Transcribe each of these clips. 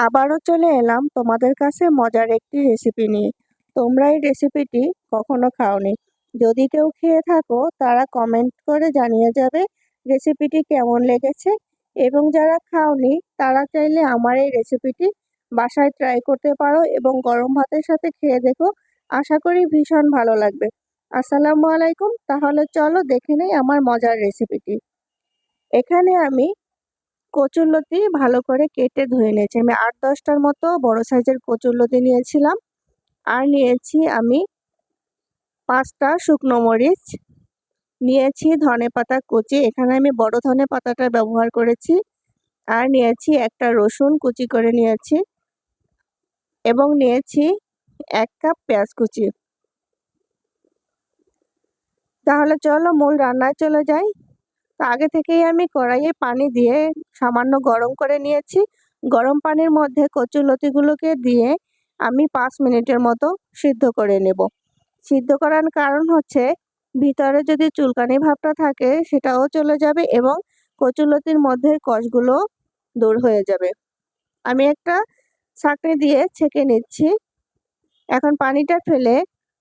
আবারও চলে এলাম তোমাদের কাছে মজার একটি রেসিপি নিয়ে। তোমরা এই রেসিপিটি কখনো খাওনি। যদি কেউ খেয়ে থাকো, তারা কমেন্ট করে জানিয়ে যাবে রেসিপিটি কেমন লেগেছে। এবং যারা খাওনি, তারা চাইলে আমার এই রেসিপিটি বাসায় ট্রাই করতে পারো এবং গরম ভাতের সাথে খেয়ে দেখো। আশা করি ভীষণ ভালো লাগবে। আসসালামু আলাইকুম। তাহলে চলো দেখে নেই আমার মজার রেসিপিটি এখানে আমি কচুরলতি ভালো করে কেটে ধুয়ে নিয়েছি। আমি আট দশটার মতো বড় সাইজের কচুরলতি নিয়েছিলাম। আর নিয়েছি আমি পাঁচটা শুকনো মরিচ। নিয়েছি ধনে পাতা কুচি। এখানে আমি বড় ধনে পাতাটা ব্যবহার করেছি। আর নিয়েছি একটা রসুন কুচি করে নিয়েছি। এবং নিয়েছি এক কাপ পেঁয়াজ কুচি। তাহলে চলো মূল রান্নায় চলে যাই। তো আগে থেকেই আমি কড়াইয়ে পানি দিয়ে সামান্য গরম করে নিয়েছি। গরম পানির মধ্যে কচুলতিগুলোকে দিয়ে আমি পাঁচ মিনিটের মতো সিদ্ধ করে নেব। সিদ্ধ করার কারণ হচ্ছে, ভিতরে যদি চুলকানি ভাবটা থাকে, সেটাও চলে যাবে এবং কচুলতির মধ্যে কষগুলো দূর হয়ে যাবে। আমি একটা ছাঁকনি দিয়ে ছেঁকে নিচ্ছি। এখন পানিটা ফেলে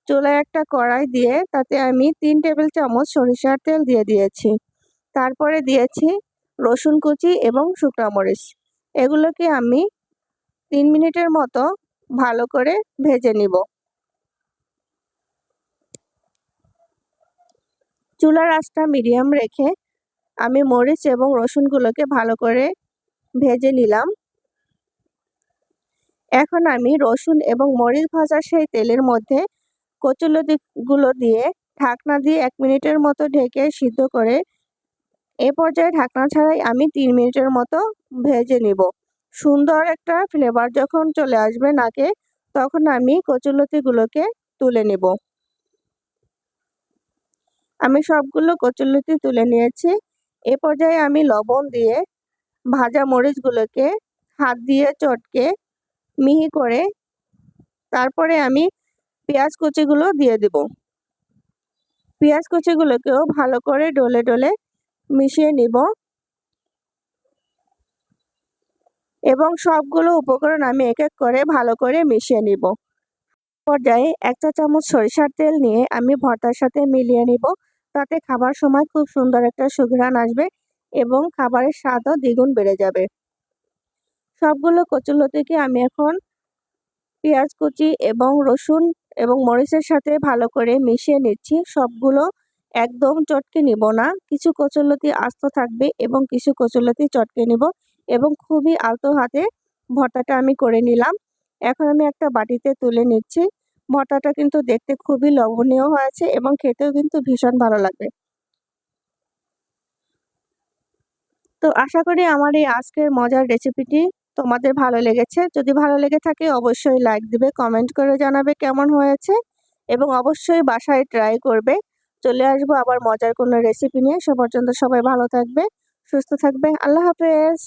চুলায় একটা কড়াই দিয়ে তাতে আমি তিন টেবিল চামচ সরিষার তেল দিয়ে দিয়েছি। তারপরে দিয়েছি রসুন কুচি এবং শুকনো মরিচ। এগুলোকে আমি তিন মিনিটের মতো ভালো করে ভেজে নিব। চুলার আঁচটা মিডিয়াম রেখে আমি মরিচ এবং রসুনগুলোকে ভালো করে ভেজে নিলাম। এখন আমি রসুন এবং মরিচ ভাজা সেই তেলের মধ্যে কচুলতিগুলো দিয়ে ঢাকনা দিয়ে এক মিনিটের মতো ঢেকে সিদ্ধ করে এ পর্যায়ে ঢাকনা ছাড়াই আমি তিন মিনিটের মতো ভেজে নিব। সুন্দর একটা ফ্লেভার যখন চলে আসবে নাকে, তখন আমি কচুলতিগুলোকে তুলে নেব। আমি সবগুলো কচুলতি তুলে নিয়েছি। এ পর্যায়ে আমি লবণ দিয়ে ভাজা মরিচগুলোকে হাত দিয়ে চটকে মিহি করে তারপরে আমি পেঁয়াজ কুচিগুলো দিয়ে দেব। পেঁয়াজ কুচিগুলোকেও ভালো করে ডলে ডলে মিশিয়ে নিব। এবং সবগুলো উপকরণ আমি এক এক করে ভালো করে মিশিয়ে নিব। পর্যায়ে এক চা চামচ সরিষার তেল নিয়ে আমি ভর্তার সাথে মিলিয়ে নিব। তাতে খাবার সময় খুব সুন্দর একটা সুঘ্রাণ আসবে এবং খাবারের স্বাদও দ্বিগুণ বেড়ে যাবে। সবগুলো কচুলতিকে আমি এখন পেঁয়াজ কুচি এবং রসুন এবং মরিচের সাথে ভালো করে মিশিয়ে নিচ্ছি। সবগুলো একদম চটকে নিব না। কিছু কচুলতি আস্ত থাকবে এবং কিছু কচুলতি চটকে নিব এবং খুবই আলতো হাতে ভর্তাটা আমি করে নিলাম। এখন আমি একটা বাটিতে তুলে নিচ্ছি। ভর্তাটা কিন্তু দেখতে খুবই লবণীয় হয়েছে এবং খেতেও কিন্তু ভীষণ ভালো লাগবে। তো আশা করি আমার এই আজকের মজার রেসিপিটি তোমাদের ভালো লেগেছে। যদি ভালো লেগে থাকে অবশ্যই লাইক দিবে কমেন্ট করে জানাবে কেমন হয়েছে এবং অবশ্যই বাসায় ট্রাই করবে। চলে আসব আবার মজার কোনো রেসিপি নিয়ে। সে পর্যন্ত সবাই ভালো থাকবে, সুস্থ থাকবে। আল্লাহ হাফেজ।